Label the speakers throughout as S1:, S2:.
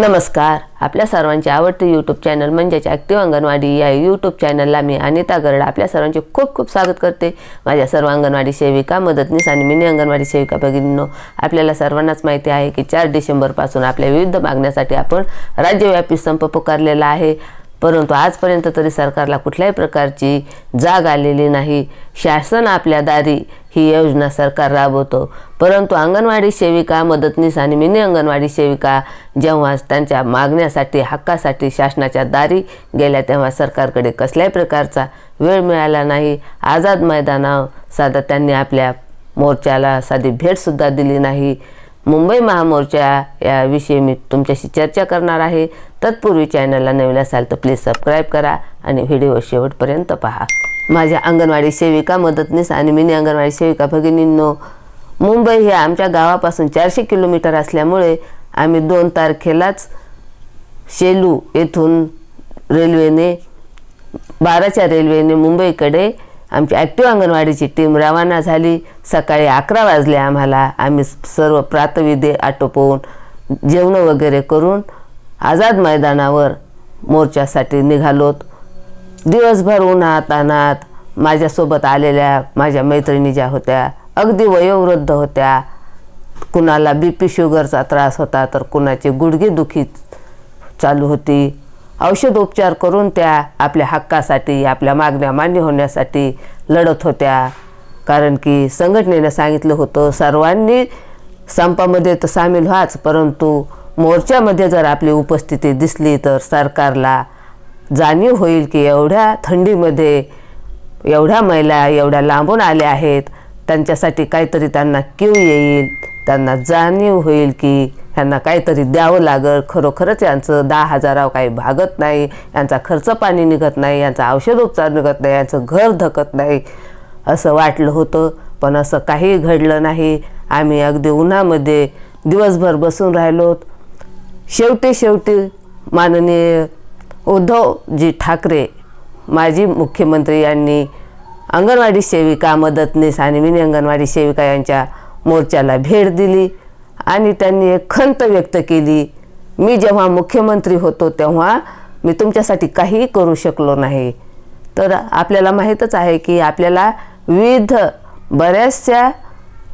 S1: नमस्कार. आपल्या सर्वांचे आवडते यूट्यूब चॅनल म्हणजेच ॲक्टिव्ह अंगणवाडी या यूट्यूब चॅनलला मी अनिता गरड आपल्या सर्वांचे खूप खूप स्वागत करते. माझ्या सर्व अंगणवाडी सेविका मदतनीस आणि मिनी अंगणवाडी सेविका भगिनींनो आपल्याला सर्वांनाच माहिती आहे की चार डिसेंबरपासून आपल्या विविध मागण्यासाठी आपण राज्यव्यापी संप पुकारलेला आहे. परंतु आजपर्यंत तरी सरकारला कुठल्याही प्रकारची जाग आलेली नाही. शासन आपल्या दारी ही योजना सरकार राबवतो. परंतु अंगणवाडी सेविका मदतनीस आणि मिनी अंगणवाडी सेविका जेव्हा त्यांच्या मागण्यासाठी हक्कासाठी शासनाच्या दारी गेल्या तेव्हा सरकारकडे कसल्याही प्रकारचा वेळ मिळाला नाही. आझाद मैदानावर साधा त्यांनी आपल्या मोर्चाला साधी भेटसुद्धा दिली नाही. मुंबई महामोर्चा याविषयी मी तुमच्याशी चर्चा करणार आहे. तत्पूर्वी चॅनलला नवीन असाल तर प्लीज सबस्क्राईब करा आणि व्हिडिओ शेवटपर्यंत पहा. माझ्या अंगणवाडी सेविका मदतनीस आणि मिनी अंगणवाडी सेविका भगिनींनो मुंबई हे आमच्या गावापासून चारशे किलोमीटर असल्यामुळे आम्ही दोन तारखेलाच शेलू येथून रेल्वेने बाराच्या रेल्वेने मुंबईकडे आमची ॲक्टिव्ह अंगणवाडीची टीम रवाना झाली. सकाळी अकरा वाजले आम्हाला. आम्ही सर्व प्रातविधी आटोपवून जेवणं वगैरे करून आझाद मैदानावर मोर्चासाठी निघालोत. दिवसभर उन्हात अनात माझ्यासोबत आलेल्या माझ्या मैत्रिणी ज्या होत्या अगदी वयोवृद्ध होत्या. कुणाला बी पी शुगरचा त्रास होता तर कुणाची गुडघेदुखी चालू होती. औषधोपचार करून त्या आपल्या हक्कासाठी आपल्या मागण्या मान्य होण्यासाठी लढत होत्या. कारण की संघटनेनं सांगितलं होतं सर्वांनी संपामध्ये तर सामील व्हाच परंतु मोर्चामध्ये जर आपली उपस्थिती दिसली तर सरकारला जाणीव होईल की एवढ्या थंडीमध्ये एवढ्या महिला एवढ्या लांबून आल्या आहेत त्यांच्यासाठी काहीतरी त्यांना क्यू येईल त्यांना जाणीव होईल की ह्यांना काहीतरी द्यावं लागल. खरोखरच यांचं दहा हजारावर काही भागत नाही. यांचा खर्च पाणी निघत नाही. यांचा औषधोपचार निघत नाही. यांचं घर धकत नाही. असं वाटलं होतं. पण असं काही घडलं नाही. आम्ही अगदी उन्हामध्ये दिवसभर बसून राहिलो. शेवटी शेवटी माननीय उद्धवजी ठाकरे माजी मुख्यमंत्री यांनी अंगणवाडी सेविका मदतनीस आणि मिनी अंगणवाडी सेविका यांच्या मोर्चाला भेट दिली. आणि त्यांनी एक खंत व्यक्त केली मी जेव्हा मुख्यमंत्री होतो तेव्हा मी तुमच्यासाठी काहीही करू शकलो नाही. तर आपल्याला माहीतच आहे की आपल्याला विविध बऱ्याचशा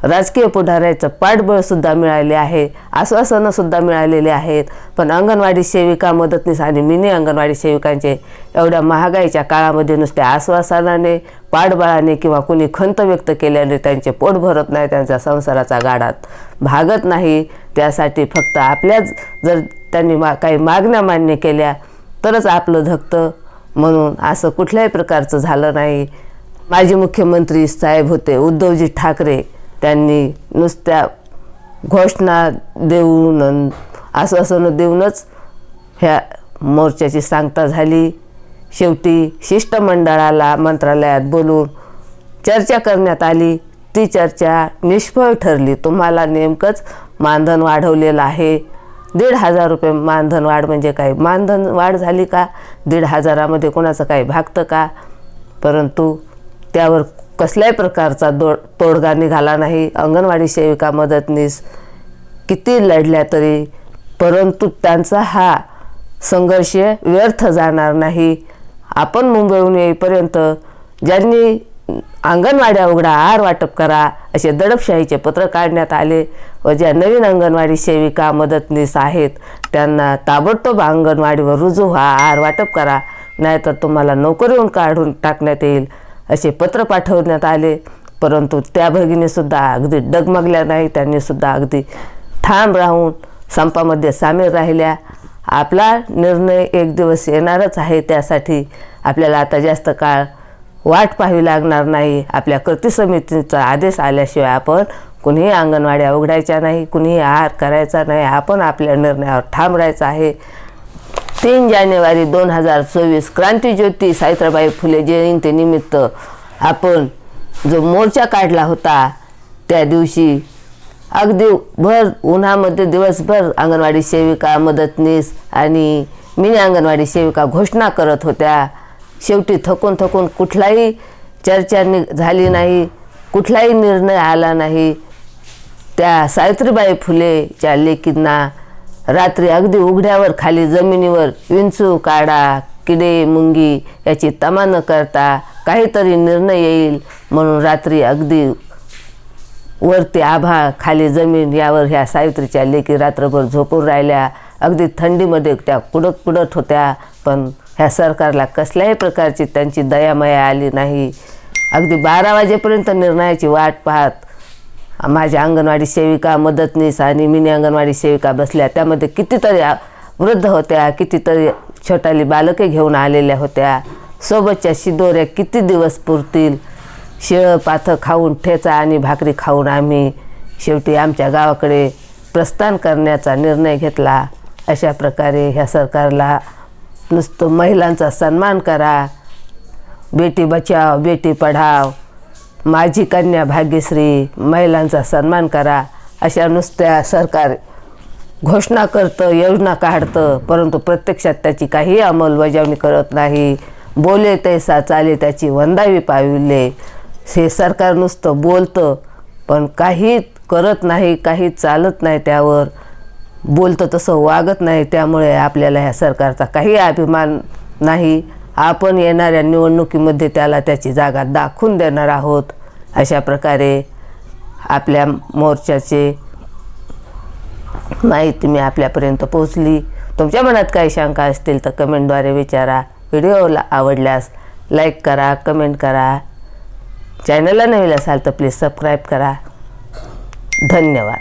S1: राजकीय पुढाऱ्याचं पाठबळसुद्धा मिळाले आहे आश्वासनंसुद्धा मिळालेले आहेत. पण अंगणवाडी सेविका मदतनीस आणि मिनी अंगणवाडी सेविकांचे एवढ्या महागाईच्या काळामध्ये नुसत्या आश्वासनाने पाठबळाने किंवा कुणी खंत व्यक्त केल्याने त्यांचे पोट भरत नाही त्यांच्या संसाराचा गाडात भागत नाही. त्यासाठी फक्त आपल्याच जर त्यांनी मा काही मागण्या मान्य केल्या तरच आपलं धकतं म्हणून असं कुठल्याही प्रकारचं झालं नाही. माजी मुख्यमंत्री साहेब होते उद्धवजी ठाकरे. त्यांनी नुसत्या घोषणा देऊन आश्वासनं देऊनच ह्या मोर्चाची सांगता झाली. शेवटी शिष्टमंडळाला मंत्रालयात बोलून चर्चा करण्यात आली. ती चर्चा निष्फळ ठरली. तुम्हाला नेमकंच मानधन वाढवलेलं आहे. दीड हजार रुपये मानधन वाढ म्हणजे काय? मानधन वाढ झाली का? दीड हजारामध्ये कोणाचं काही भागतं का? परंतु त्यावर कसल्याही प्रकारचा दो तोडगा निघाला नाही. अंगणवाडी सेविका मदतनीस किती लढल्या तरी परंतु त्यांचा हा संघर्ष व्यर्थ जाणार नाही. आपण मुंबईहून येईपर्यंत ज्यांनी अंगणवाड्या उघडा आहार वाटप करा असे दडपशाहीचे पत्र काढण्यात आले व ज्या नवीन अंगणवाडी सेविका मदतनीस आहेत त्यांना ताबडतोब अंगणवाडीवर रुजू व्हा आहार वाटप करा नाहीतर तुम्हाला नोकरीहून काढून टाकण्यात येईल असे पत्र पाठवण्यात आले. परंतु त्या भगिनीसुद्धा अगदी डगमगल्या नाही त्यांनीसुद्धा अगदी ठाम राहून संपामध्ये सामील राहिल्या. आपला निर्णय एक दिवस येणारच आहे त्यासाठी आपल्याला आता जास्त काळ वाट पाहावी लागणार नाही. आपल्या कृती समितीचा आदेश आल्याशिवाय आपण कुणीही अंगणवाड्या उघडायच्या नाही कुणीही आहार करायचा नाही. आपण आपल्या निर्णयावर ठाम राहायचं आहे. तीन जानेवारी दोन हजार चोवीस क्रांतीज्योती सावित्रीबाई फुले जयंतीनिमित्त आपण जो मोर्चा काढला होता त्या दिवशी अगदी भर उन्हामध्ये दिवसभर अंगणवाडी सेविका मदतनीस आणि मिनी अंगणवाडी सेविका घोषणा करत होत्या. शेवटी थकून थकून कुठलाही चर्चा नि झाली नाही कुठलाही निर्णय आला नाही. त्या सावित्रीबाई फुलेच्या लेकींना रात्री अगदी उघड्यावर खाली जमिनीवर विंचू काढा किडे मुंगी याची तमा न करता काहीतरी निर्णय येईल म्हणून रात्री अगदी वरती आभा खाली जमीन यावर ह्या सावित्रीच्या लेकी रात्रभर झोपून राहिल्या. अगदी थंडीमध्ये त्या कुडत कुडत होत्या पण ह्या सरकारला कसल्याही प्रकारची त्यांची दयामया आली नाही. अगदी बारा वाजेपर्यंत निर्णयाची वाट पाहत माझ्या अंगणवाडी सेविका मदतनीस आणि मिनी अंगणवाडी सेविका बसल्या. त्यामध्ये कितीतरी वृद्ध होत्या कितीतरी छोटाली बालके घेऊन आलेल्या होत्या. सोबतच्या शिदोऱ्या किती दिवस पुरतील? शेळ पाथं खाऊन ठेचा आणि भाकरी खाऊन आम्ही शेवटी आमच्या गावाकडे प्रस्थान करण्याचा निर्णय घेतला. अशा प्रकारे ह्या सरकारला नुसतं महिलांचा सन्मान करा बेटी बचाव बेटी पढाव माझी कन्या भाग्यश्री महिलांचा सन्मान करा अशा नुसत्या सरकार घोषणा करतं योजना काढतं परंतु प्रत्यक्षात त्याची काही अंमलबजावणी करत नाही. बोले तैसा चाले त्याची वंदावी पाविले. हे सरकार नुसतं बोलतं पण काही करत नाही काही चालत नाही त्यावर. बोलतं तसं वागत नाही त्यामुळे आपल्याला ह्या सरकारचा काही अभिमान नाही. आपण येणाऱ्या निवडणुकीमध्ये त्याला त्याची जागा दाखवून देणार आहोत. अशा प्रकारे आपल्या मोर्चाचे माहिती मी आपल्यापर्यंत पोहोचली. तुमच्या मनात काही शंका असतील तर कमेंटद्वारे विचारा. व्हिडिओला आवडल्यास लाईक करा कमेंट करा. चॅनलला नवीन असाल तर प्लीज सबस्क्राईब करा. धन्यवाद.